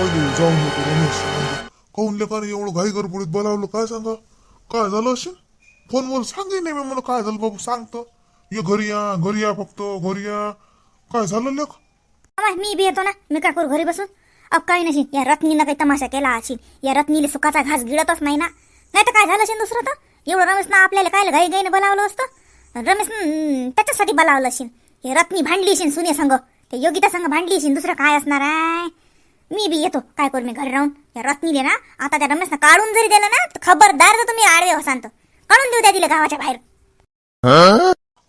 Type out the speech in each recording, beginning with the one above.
पहिले जाऊन येतो रमेश काहून लेखाने एवढं घाई गडबडीत बोलावलं काय सांगा? काय झालं असेल फोनवर सांगे नाही मी मला काय झालं बाबू सांगतो. ये घरी या घरी या फक्त घरी या. काय झालं लेख? मी बी येतो ना? मी काय करू घरी बसून? अब काही नशी या रत्नीनं काही तमाशा केला असेल या रत्नीले सुखाचा घास गिळतच नाही ना? नाही तर काय झालं असेल दुसरं तर? एवढं रमेशनं आपल्याला काय घाई गाईनं बोलावलं असतं? रमेश त्याच्यासाठी बोलावलं असेल हे रत्नी भांडली असेल सुने संग. ते योगिता संग भांडली असेल दुसरं काय असणार आहे? मी बी येतो. काय करू मी घरी राहून? या रत्नीले ना आता त्या रमेशनं काढून जरी दिलं ना तर खबरदार जर तुम्ही आडवे वसांत काढून देऊ द्या दिलं गावाच्या बाहेर.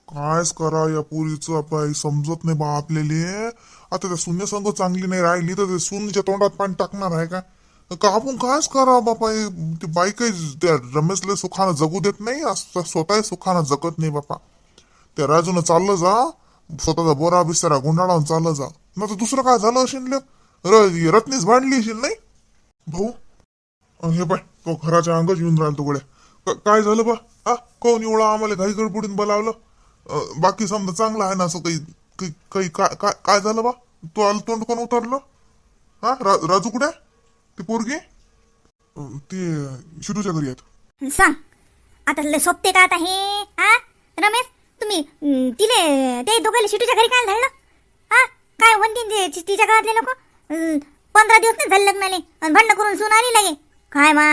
कायच करा या पोरीचं बाई समजत नाही बा आपल्याला. आता त्या सुन्या संघ चांगली नाही राहिली तर ते सुनच्या तोंडात पाणी टाकणार आहे का? का आपण कायच करा बापा हे ती बाई काही त्या रमेशला सुखानं जगू देत नाही असं स्वतः सुखानं जगत नाही बापा. त्या राजूनं चाललं जा स्वतःचा बोरा बिस्तारा गुंडाळावून चाललं जा. नाही तर दुसरं काय झालं असेल? र- रत्नीच भांडली असेल नाही? भाऊ हे पाय तो घराच्या अंगच येऊन राहिला तो गड्या काय झालं बा? हा कोण एवढं आम्हाला घाई गडबडीन बोलावलं? बाकी समजा चांगलं आहे ना असं काही काही- काही काय काय काय झालं बा? तू आलं तोंड कोण उतरलं? हा राजू कुठे ते ती पोरगी? ते शिरूच्या घरी आहेत. सांग. आता लय सोपते का आता हे? हा रमेश तुम्ही तिले ते दोघांना शिटूच्या घरी काय झालं हा काय म्हणतील तिच्या घरातले लोक पंधरा दिवस नाही झाले लग्नाले. आणि भांडण करून सून आली लागे. काय मा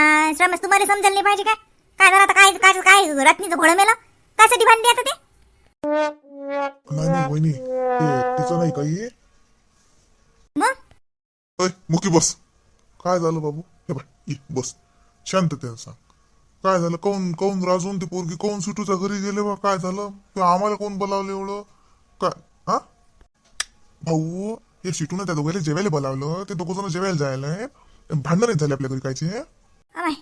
रमेश तुम्हाला समजायला नाही पाहिजे काय? काय झालं आता? काय काय काय रात्रीचं घोडं मेलं? कायसाठी भांडते आता ते? नाही नाही वहिनी ते तिचं नाही काही. मग? अय मुकी बस. काय झालं बाबू? हे बाय ये बस. शांततेनं सांग. काय झालं? कोण कोण राजून ती पोरगी? कोण सुटूच्या घरी गेले बा? काय झालं? ते आम्हाला कोण बोलावलं एवढं? काय हा? भाऊ हे शिटून त्या दोघांना जेवायला बोलावलं. ते दोघं जण जेवायला जायला. भांडण नाही झाले आपल्या घरी कायचे अमाय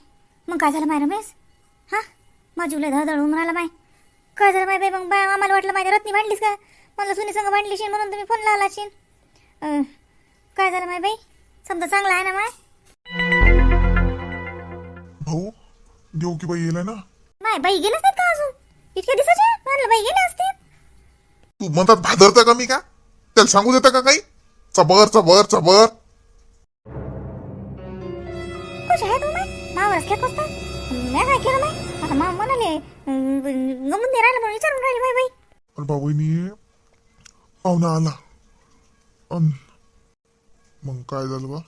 मग काय झालं माय रमेश? हा? माझी धडधड होऊन राहिला माय. काय झालं माय बाई? मग बाय आम्हाला वाटलं माझ्या रत्नी भांडलीस का? मला सुनी संग भांडलीशी म्हणून तुम्ही फोन लावला अं, काय झालं माय बाई? समजा चांगला आहे ना माय? भाऊ देऊ की बाई येलाय ना? माय बाई गेलंच नाही का अजून? इतक्या दिवसाचे म्हणलं बाई गेले असते तू म्हणतात भादरता का मी का? त्याला सांगू देता का काही? चबर चबर चबर. कशी आहे तू माय मावरच खेळ कसता मी काय केलं माय आता मा म्हणाले अं, गमून दे राहिलं म्हणून विचारून राहिली बाई बाई अरे बाबूनी पाहुणा आला अन। मग काय झालं बा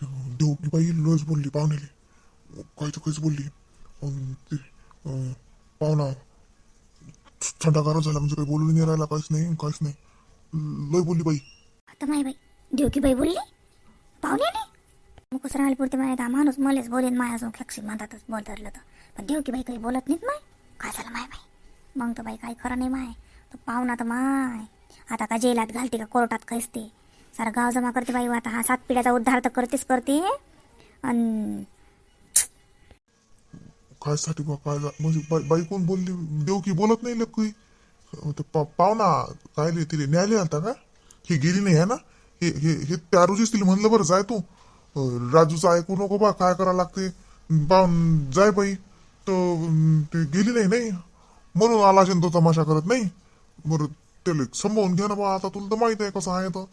की बाई लोच बोलली पाहुण्याले काय तर काहीच बोलली अन ते अं, पाहुणा थंडागारच झाला म्हणजे काही बोलून नाही राहिला काहीच नाही काहीच नाही। लय बोलली बाई आता माय बाई देवकी बाई बोलली? पाहुण्याने? मग कसं राहिली पुरते माय आता माणूस मलेच बोलेन माया अजून खेक्षी म्हणतातच बोल धरलं तर. पण देवकी बाई काही बोलत नाहीत माय. काय झालं माय बाई? मग तर बाई काही खरं नाही माय. तो पाहुणा तर माय. आता का जेलात घालते का कोर्टात खैसते? सारा गाव जमा करते बाई आता हा सात पिढ्याचा उद्धार तर करतेच करते. आणि काय साठी बा काय झा- म्हणजे बाई बाई कोण बोलली देवकी बोलत नाही लोक ते पाहुणा काय लय तिला न्यायला आलता का? ही गेली नाही आहे ना? हे हे हे त्या रोजीच तिला म्हणलं बरं जाय तू. राजूचं ऐकू नको बा काय करावं लागते? बा जाय बाई. तर ते गेली नाही नाही. म्हणून आला असेल तो तमाशा करत नाही. बरं त्याला संभावून घ्या ना बा आता तुला तर माहीत आहे कसं आहे तर.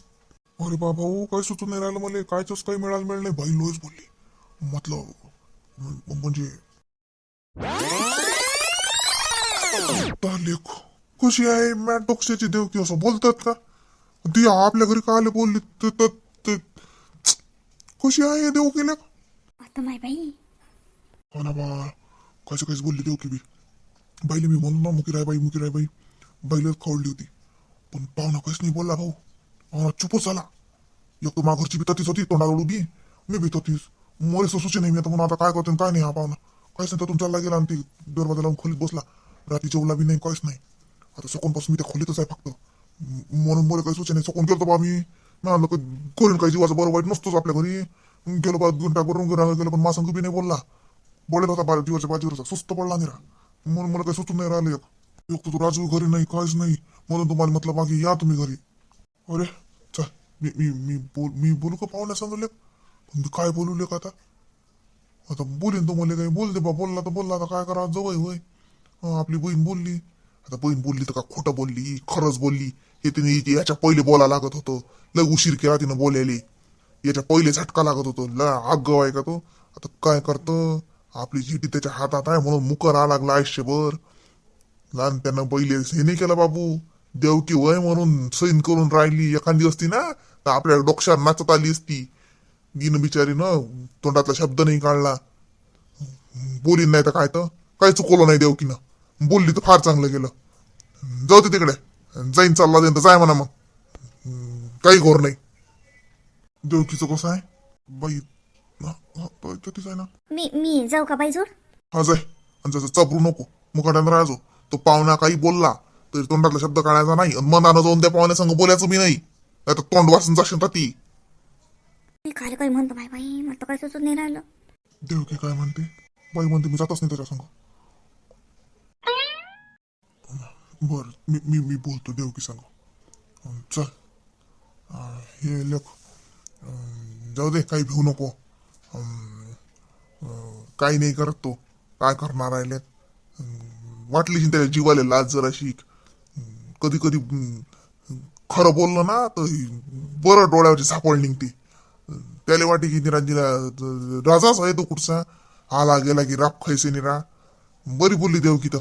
अरे बा भाऊ काय सुचून नाही राहिलं मला? कायच काही मिळालं मिळालं नाही. बाई लोच बोलली. म्हटलं म्हणजे लेख कशी आहे? मॅट डोक्याची देवकी असं बोलतात का? ती आपल्या घरी का आले बोलली त- त- त- कशी आहे देवकी लेख आता माय बाई. हो ना बा बोलली देवकी बी. बाईले मी म्हणून ना मुकी राय बाई मुकी राय बाई बाईलाच खवडली होती. पण पाहुणा काहीच नाही बोलला भाऊ. पाहुणा चुपच झाला. एक तर माघरची बी ततीच होती तोंडाळू बी मी बी ततीच. मोरे सुचे नाही मी आता म्हणून आता काय करतो आणि काय नाही हा पाहुणा. काहीच नाही त्यातून चालला गेला आणि ती दरवाजा लावून खोलीत बसला. रात्री जेवला बी नाही काहीच नाही. आता सकोनपासून मी त्या खोलीतच आहे फक्त. म्हणून मला काही सूचना नाही. गेलो बा मी म्हणलं का काही जीवाचं बरं वाईट नसतोच आपल्या घरी. गेलो बा घंटा करून गेलो पण मासंग बी नाही बोलला. बोलत होता बा जीवाच्या बाजीवरचा सुस्त पडला नाही रा म्हणून मला काही सुचून नाही राहिलं. एक एक तू राजू घरी नाही काहीच नाही. म्हणून तुम्हाला म्हटलं बाकी या तुम्ही घरी. अरे चल. मी मी मी बोल मी बोलू का पाहुण्या सांगले पण मी काय बोलू लेक आता? आता बोलीन तुम्हाला काही. बोल दे बा बोलला तर बोलला. आता काय करा? जवळ होय. आपली बहीण बोलली. आता बहीण बोलली तर का खोटं बोलली? खरंच बोलली. हे तिने याच्या पहिले बोला लागत होतं. लय उशीर केला तिनं बोलायले. याच्या पहिले झटका लागत होतो. ल आग आहे का तो? आता काय करतं? आपली झिटी त्याच्या हातात आहे म्हणून मुकर आ लागला आयुष्यभर. लहान त्यानं पहिले हे नाही केलं बाबू. देवकी वय म्हणून सैन करून राहिली एखादी असती ना तर आपल्या डोक्षात नाचत आली असती. गिन बिचारी ना तोंडातला शब्द नाही काढला. बोली नाही तर काय तर? काय चुकवलं नाही देवकीनं. बोलली तर फार चांगलं गेलं. जाऊ ते तिकडे. जाईन चालला जाईन तर जाय म्हणा मग. काही घोर नाही. देवकीचं कसं आहे? बाई हा, हा, तो आहे ना. मी मी जाऊ का बाई जोड हा जाय. आणि जसं चपरू नको. मुखाट्यानं राहायचो. तो पाहुणा काही बोलला तरी तोंडातला शब्द काढायचा नाही. आणि मनानं जाऊन त्या पाहुण्या संग बोलायचं मी नाही. तर तोंड वाचून जाशील ती. मी काय काही म्हणतो बाई बाई? मला तर काही सुचत नाही राहिलं. देवकी काय म्हणते? बाई म्हणते मी जातच नाही त्याच्या संग. बरं मी मी मी बोलतो देवकी संग अं, चल हे लेख जाऊ दे काही भिवू नको काही नाही करत तो काय करणार राहिले वाटली की त्याच्या जीवाला लाज जराशी कधी कधी खरं बोललं ना तर बरं डोळ्यावरची सापड निघते त्याला वाटे की निराजीला राजाच आहे तो कुठचा आला गेला की राप खायचे निरा बरी बोलली देव की तर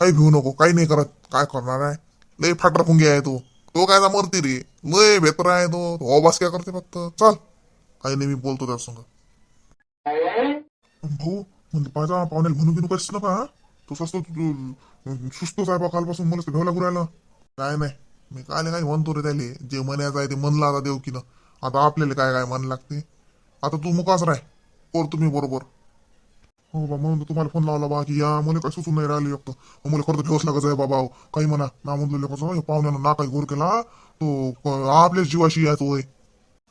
काही भिवू नको काही नाही करत काय करणार आहे? लय फाटरा फुंगी आहे तो. तो काय मरते रे. लय बेतर आहे तो. तो अबास काय करते फक्त? चल. काही नाही मी बोलतो त्या संग. भाऊ म्हणजे पाहिजे पाहुण्याला म्हणून बिनू करीस नका हा? तो सस्त सुस्तो साहेब कालपासून मला भेवला राहिलं. काय नाही. मी काय नाही काय म्हणतो रे त्याले? जे म्हणायचं आहे ते म्हणलं आता देवकीनं. आता आपल्याला काय काय म्हण लागते? आता तू मुकाच राह. कोर तुम्ही बरोबर. हो बा म्हणून तर तुम्हाला फोन लावला बा की या मला काय सुचून नाही राहिलं एकटं मग मला खरं ठेवच लागत आहे बाबा काही म्हणा ना म्हणलं कसं पाहुण्यानं ना काही गोर केला तो क- आपल्याच जीवाशी आहे तो होय.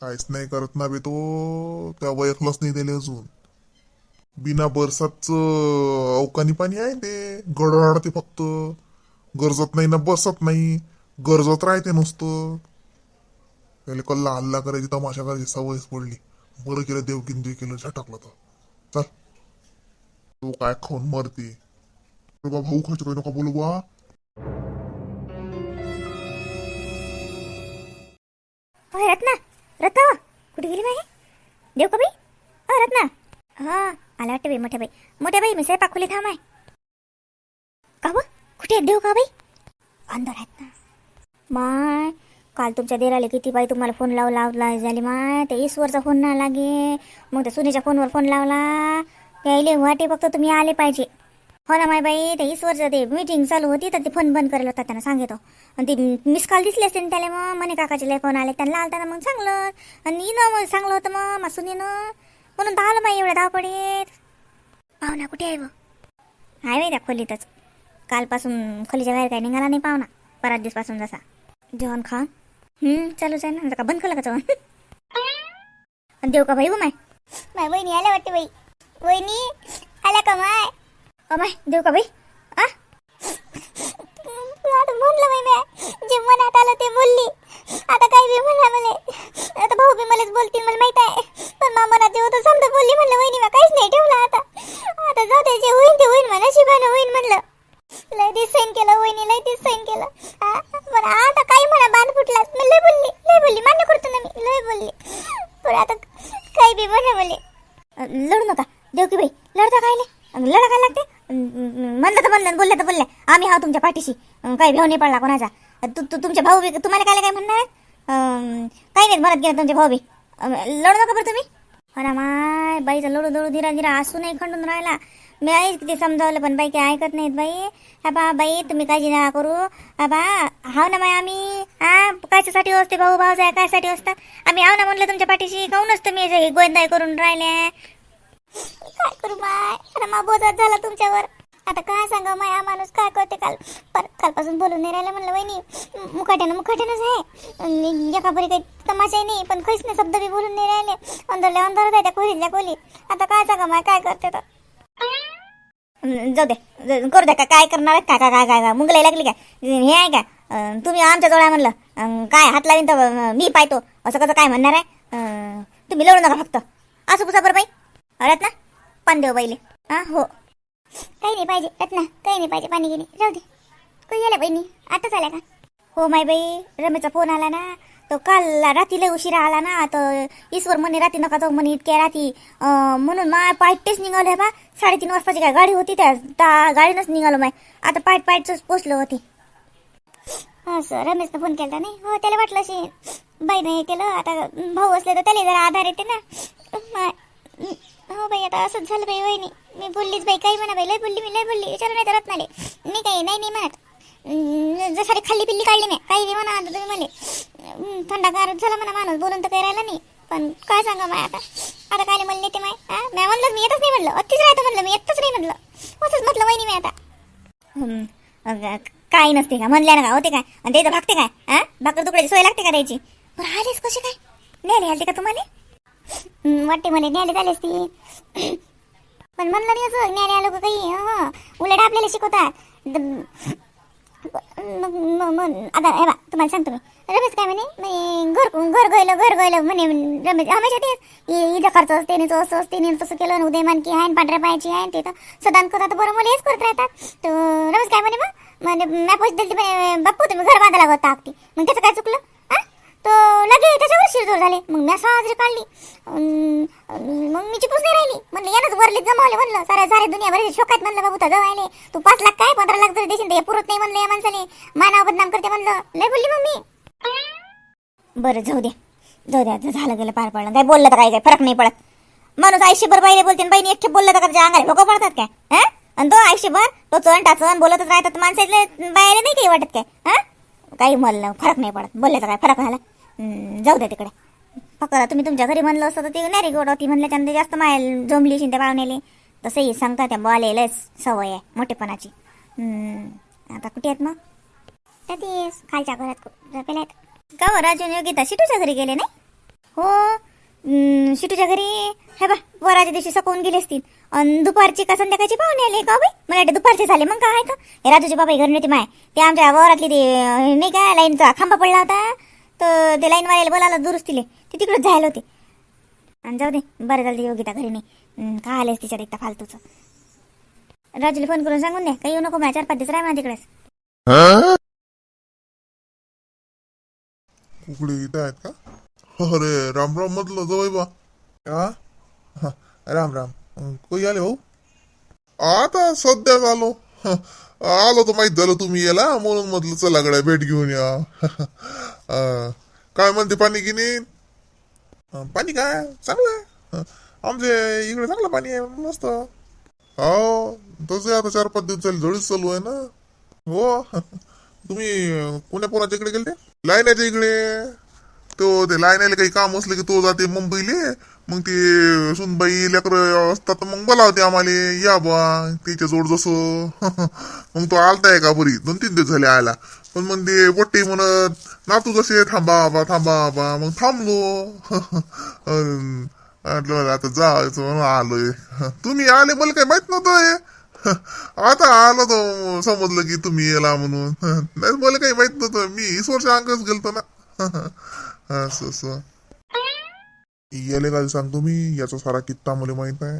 काहीच नाही करत ना बे तो त्या वयखलंच नाही दिले अजून. बिना बरसातचं अवकानी पाणी आहे ते गडराडते फक्त. गरजत नाही ना बसत नाही गरजत राहते नुसतं. त्याला कल्ला हल्ला करायची तमाशा करायची सवयच पडली. बरं केलं देवकीन देव केलं झटकलं तर. चल. तू काय खाऊन मरते? बा भाऊ खायचं काही नका बोलू बा होय रत्ना रत्ना कुठे गेली बाई? देव का बाई? अ रत्ना. हा आला वाटतं बाई मोठ्या बाई. मोठ्या बाई मी स्वयंपाक खोली थांब आहे. का बं? कुठे आहेत देव का बाई? अंदर आहेत ना. माय काल तुमच्या देराले किती बाई तुम्हाला फोन लाव लावला झाली माय. त्या ईश्वरचा फोन ना लागे मग त्या सुनीच्या फोनवर फोन लावला. यायले वाटे फक्त तुम्ही आले पाहिजे. हो ना माय बाई ते ईश्वरचं ते मीटिंग चालू होती तर ते फोन बंद करेल होता त्यांना सांगितो. आणि ते मिस कॉल दिसले असते ना त्याला मग मने काकाचे फोन आले. त्यांना आलता ना मग चांगलं. आणि येणं मग चांगलं होतं मग मासून येणं म्हणून धावलं माई एवढ्या धावपडीत पाहुणा कुठे आहे व? आहे बाई त्या खोलीतच. कालपासून खोलीच्या बाहेर काय निघाला नाही पाहुणा. परत दिवसपासून जसा. जेवण खा. चालूच आहे ना. का बंद केलं का जेवण? देव देऊ का बाई हो माय? माय वहिनी आल्या वाटते बाई. वहिनी आल्या का माय अ माय देऊ का बाई आ आता म्हणलं बाई मी जे मनात आलं ते बोलली आता काय बी म्हणा मला आता भाऊ बी मलाच बोलतील मला माहीत आहे पण मा मनात जे होतं समजा बोलली म्हणलं वहिनी मी काहीच नाही ठेवलं आता आता जाऊ दे जे होईन ते होईन म्हणा शिबानं होईन म्हणलं लय दिस सैन केलं वहिनी लय दिस सैन केलं हा, बरं आता काही म्हणा बाण फुटलास मी लय बोलली लय बोलली मान्य करतो ना मी लय बोलली बरं आता काही बी म्हणा बोलले अ, लढू नका देव की बाई लढता काय नाही लढा काय लागते अं, अं, म्हणलं तर म्हणलं बोलले तर बोलले आम्ही आहोत तुमच्या पाठीशी अं, काही भाऊ नाही पडला कोणाचा. तू तू भाऊ बी तुम्हाला काय काय म्हणणार? काही नाही म्हणत गेलं तुमचे भाऊ बी. लढू नका बरं तुम्ही. हो ना माय बाईचा लढू लढू धीरा धीरा असू नाही खंडून राहिला. मी आईच किती समजावलं पण बाई काही ऐकत नाहीत बाई. हा बा बाई तुम्ही काळजी नका करू. हा बा हाव ना माय आम्ही. हा कायच्यासाठी असते भाऊ भाऊ जाय कायसाठी असतात आम्ही हाव ना म्हणलं तुमच्या पाठीशी. काहूनच तुम्ही असे गोंदाय करून राहिले? काय करू माय? अरे मा बोजात झाला तुमच्यावर. आता काय सांगा माय माणूस काय करते काल? पर कालपासून बोलून नाही राहिलं म्हणलं वहिनी मुखाट्यानं मुखाट्यानंच आहे. एकापरी काही तमाशाही नाही पण काहीच नाही शब्द बी बोलून नाही राहिले. अंधारल्या अंदरच आहे त्या खोलीतल्या खोली आता काय सांगा माय काय करते तर जाऊ दे करू द्या का काय करणार आहेत? काय काय काय काय काय मुंगलाई लागली काय? हे आहे का? तुम्ही आमच्या जवळ आहे म्हणलं. काय हात लावीन तर मी पाहतो. असं कसं काय म्हणणार आहे? तुम्ही लढू नका फक्त. असं कुसा बरं बाई. रत्ना पान देव बाईले. हा हो. काही नाही पाहिजे. रत्ना काही नाही पाहिजे. पाणी गिनी राहू दे. काही आल्या बहिणी? आताच आल्या का? हो माय बाई. रमेशचा फोन आला ना. तो काल रात्री लय उशिरा आला ना. तर ईश्वर म्हणे रात्री नका जाऊ म्हणे इतक्या रात्री. म्हणून मा पायटेच निघालो बा. साडेतीन वाजताची काय गाडी होती त्या गाडीनंच निघालो माय. आता पायट पायटच पोचलो होती. असं रमेशनं फोन केला नाही? हो त्याला वाटलं अशी बाईनं हे केलं. आता भाऊ असले तर त्याला जरा आधार येते ना. हो बाई आता असंच झालं बाई वहिनी. मी बोललीच बाई काही म्हणा बाई लय बोलली मी लय बोलली. विचारू नाही तर रत्नाले मी काही नाही नाही म्हणत. जसारी खाल्ली पिल्ली काढली मी. काही नाही म्हणा आता तुम्ही म्हणे अं, थंडागार झाला म्हणा माणूस बोलून तर काही राहिला नाही. पण काय सांगा माय आता? आता काय म्हणले ते माय? हा म्हणलं मी येतच नाही म्हणलं. अतिच राहतं म्हणलं मी येतच नाही म्हणलं. असंच म्हटलं वहिनी मी आता. काय अगं, नसते का? म्हणल्या ना का? होते काय? आणि त्याचं भागते काय? हा भाकर तुकड्याची सोय लागते का द्यायची? पण आलेच कशी काय? न्यायला आलते का तुम्हाला? वाटते मला न्यायला आलेच ती पण म्हणलं नाही असं न्यायला आलो काही? उलट आपल्याला शिकवतात. मग मग आता हे बा तुम्हाला सांगतो मी. रमेश काय म्हणे? मी घर घर गयलो घर गयलो म्हणे रमेश. हमेशा तेच. इ- इथं खर्च असते नेचं असं असते नेन तसं केलं आणि उदय मानकी आहे पांढऱ्या पायाची आहे ते तर सदान करतात. बरं मला हेच करत राहतात. तर रमेश काय म्हणे मग? म्हणजे मी पैसे दिले बाप्पू तुम्ही घर बांधायला होता अगदी मग त्याचं काय चुकलं? तर लगे त्याच्यावर शिरजोर झाले. मग मी साजरी काढली. मग मी चिपूस नाही राहिली. म्हणलं यानंच वरली जमावले म्हणलं. साऱ्या सारे दुनियाभर शोकात म्हणलं बाबू तर जवायले तू पाच लाख काय? पंधरा लाख जरी देशील ते हे पुरत नाही म्हणलं या माणसाने. मानावर बदनाम करते म्हणलं. लय बोलली मग मी. बरं जाऊ दे. जाऊ द्या झालं गेलं पार पडलं काय बोललं तर काय काय फरक नाही पडत. माणूस आयुष्यभर बाईने बोलते बाईने एकटे बोललं तर का त्याच्या अंगाला भोकं पडतात काय? हा? आणि तो आयुष्यभर तो चण टाचण बोलतच राहतात. माणसातले बाहेर नाही काही वाटत काय? हा? काही म्हणलं फरक नाही पडत. बोलले तर काय फरक झाला. जाऊ द्या तिकडे. फक्त तुम्ही तुमच्या घरी म्हणलं असतं तर ती नाही रे गोड होती. म्हणलं त्यानंतर जास्त मायल जमली असेल त्या पाहुण्याले तसंही सांगता त्या बोलायलाच सवय आहे मोठेपणाची. आता कुठे आहेत मग? त्या ते खालच्या घरात झोपेला आहेत. का हो राजून योगिता शिटूच्या घरी गेले नाही? हो शिटूच्या घरी? हे बा वराच्या दिवशी सकवून गेले असतील. आणि दुपारची का संध्याकाळची पाहुणे आले का बाई? मला वाटतं दुपारचे झाले मग काय का हे राजूचे बाबा घरी नव्हते माय. ते आमच्या वरातली ते नाही का लाईनचा खांबा पडला होता? तर ते लाईन वाल्याला बोलायला दुरुस्तीले ते तिकडेच जायला होते. आणि जाऊ दे बरं झालं ते योगिता घरी नाही. काय का आलेस तिच्यात एकटा फालतूचं. राजूला फोन करून सांगून द्या. काही येऊ नको माझ्या चार पाच दिवस राह माझ्या तिकडेच. कुकडे इथं आहेत का? अरे राम राम म्हटलं जवळ बा. हा राम राम कोई आले भाऊ आता सध्याच आलो. आलो तर माहीत झालं तुम्ही याला म्हणून म्हटलं चला गड्या भेट घेऊन या. अं, काय म्हणते पाणी गिनी? अं, पाणी काय? चांगलं आहे. आमचे आमच्या इकडे चांगलं पाणी आहे मस्त. हो तसे आता चार पाच दिवस झाले जोडीच चालू आहे ना. हो तुम्ही अं, कोण्या पोराच्या इकडे गेलते? लायनाच्या इकडे. तो ते लायनाला काही काम असलं की तो जाते मुंबईले. मग ते सुनबाई लेकर असतात तर मग बोलावते आम्हाला या बा त्याच्या जोड जसं. मग तो आलताय का बरी? दोन तीन दिवस झाले आला पण मग ते पोट्टे म्हणत ना तू जसे थांबा बा थांबा बा मग थांबलो. आता जायचं म्हणून आलोय. तुम्ही आले मला काही माहीत नव्हतं हे. आता आलो तो समजलं की तुम्ही येला म्हणून. नाही मला काही माहीत नव्हतं. मी ईश्वरच्या अंकच गेलतो ना. असं असं. याले काय सांगतो मी? याचा सारा कित्ता मला माहीत आहे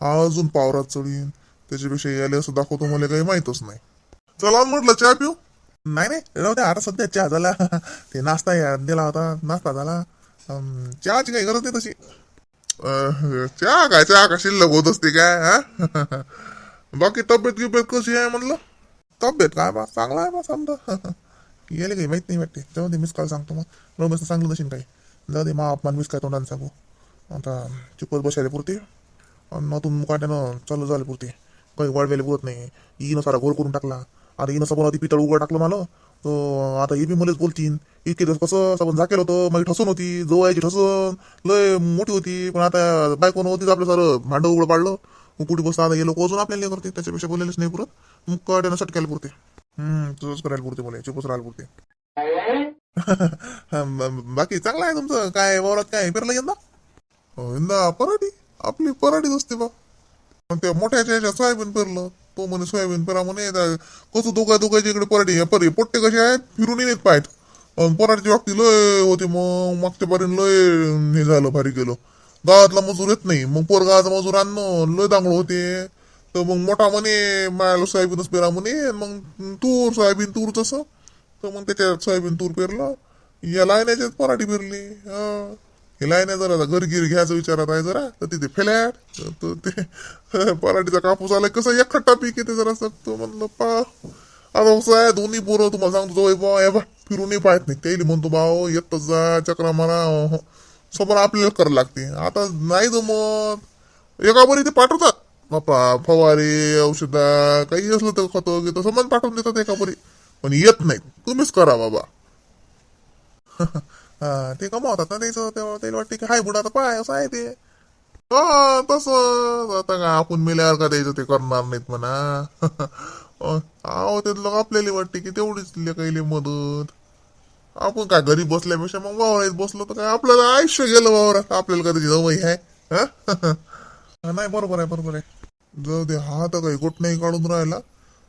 हा अजून पावरात चढीन. त्याच्यापेक्षा याले असं दाखवतो मला काही माहितच नाही. चला म्हटलं चहा पिऊ? नाही नाही राहू द्या आता सध्या चहा झाला. ते नाश्ता या- दिला होता नाश्ता झाला. अं, चहाची काही गरज नाही तशी. अं, चहा काय चहा का शिल्लक होत असते काय हा? बाकी तब्येत गिब्येत कशी आहे म्हणलं? तब्येत काय बा चांगला आहे बा समजा. गेले काही माहीत नाही वाटते. जाऊ दे मिस कॉल सांगतो मग. रमेशनं सांगलं नशीन काही. जाऊ दे मा अपमान मिस काय तोंडाने सांगू आता चुपच बसायला पुरते. आणि नतून मुकाट्यानं चालू झाले पुरते. काही वाढवायला पुरत नाही. इनं सारा घोर करून टाकला. आता इनं सबन आधी पितळ उघड टाकलं मला. तो आता हे बी मलाच बोलतीन. इतके दिवस कसं सबन झाकेल होतं? माझी ठसून होती. जवळची ठसून. लय मोठी होती. पण आता बायकोन होतीच आपलं सारं भांडं उघडं पाडलं. कुठे बसता आता हे लोक अजून आपल्याला हे करते. त्याच्यापेक्षा बोललेच नाही पुरत. मग कट्यानं सटकायला पुरते. हम्म तुझंच करायला पुरते बोलाय चुपच राहायला पुरते बाकी चांगलं आहे तुमचं काय वावरात काय पेरलं यंदा यंदा पराठी आपली पराठीच असते बा पण त्या मोठ्याच्या सोयाबीन पेरलं तो म्हणे सोयाबीन पेरा म्हणे कसं दोघा दोघांच्या इकडे पराठी परी पोट्टे कसे आहेत फिरून येत पाहित पराठीची बाबती लय होते मग मागच्या पारीन लय हे झालं भारी गेलो गावातला मजूर येत नाही मग पोरगावाचा मजूर आणणं लय दांगड होते तर मग मोठा म्हणे मायाला सोयाबीनच पेरा म्हणे मग तूर सोयाबीन तूर तसं. तर मग त्याच्यात सोयाबीन तूर पेरलं. या लायण्याच्याच पराठी पेरली. हं. हे लायण्या जरा घरगिर गिर घ्यायचं विचारात आहे जरा. तर तिथे फ्लॅट तर ते पराठीचा कापूस आला कसं एकखट्टा पीक येते जरा सकतो. म्हणलं पा. आता कसं आहे दोन्ही पोरं तुम्हाला सांगतो जवळ बा या बा फिरूनही पाहत नाही. त्याला म्हणतो भाऊ येत जा चक्रा मारा. हो, हो. समोर आपल्याला करावं लागते. आता नाही जमत. एका बरी ते पाठवतात. बापा फवारे औषधा काही असलं तर खतं घेतं समान पाठवून देतात एका बरी पण येत नाही तुम्हीच करा बाबा. हा ते कमावतात ना त्याचं. तेव्हा त्याला वाटते की हाय बुडा आता पाय असं आहे ते. हा तसं आता का आपण मेल्यावर का द्यायचं ते करणार नाहीत म्हणा. अहो ते लोक आपल्याला वाटते की तेवढीच काही मदत. आपण काय घरी बसल्यापेक्षा मग वावरात बसलो तर काय? आपल्याला आयुष्य गेलं वावरात. आपल्याला का त्याची जवळ आहे. हा? हा, नाही बरोबर आहे बरोबर आहे. जाऊ दे हा तर काही गोट नाही काढून राहिला.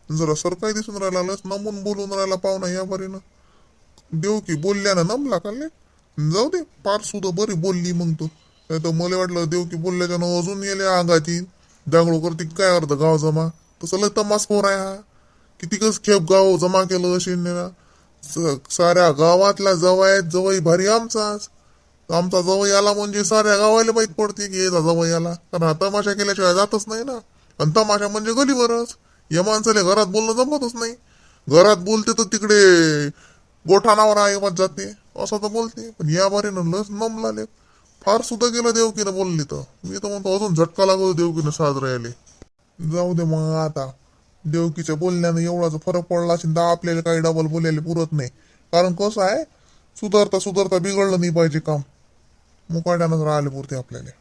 जरा सरकारी दिसून राहिला लस नमून बोलून राहिला पाहुणा या बरीनं. देऊ की बोलल्यानं नमला का जाऊ दे पार सुद्धा बरी बोलली मग तू. नाही तर मला वाटलं देव की बोलल्याच्यानं अजून गेले आगाची. दांगडो करते काय अर्ध गाव जमा. तसं लय तमास पोर आहे हा. कितीकच खेप गाव जमा केलं शिंदेना साऱ्या गावातल्या जवळ जवळ भारी आमचाच आमचा जवळ आला म्हणजे साऱ्या गावाला माहीत पडते की याचा जवळ आला कारण हा तमाशा केल्याशिवाय जातच नाही ना. आणि तमाशा म्हणजे गलीवरच या माणसाला घरात बोलणं जमतच नाही. घरात बोलते तर तिकडे गोठाणावर आयोगात जाते. असं तर बोलते. पण या बारीनं लस नमलाले फार सुद्धा गेलं देवकीनं बोलली तर. मी तर म्हणतो अजून झटका लागतो देवकीनं साजरा यायले जाऊ दे मग आता. देवकीच्या बोलण्यानं एवढाच फरक पडला असेल तर आपल्याला काही डबल बोलायला पुरत नाही. कारण कसं आहे सुधारता सुधारता बिघडलं नाही पाहिजे काम. मुकाट्यानंच राहिले पुरते आपल्याला.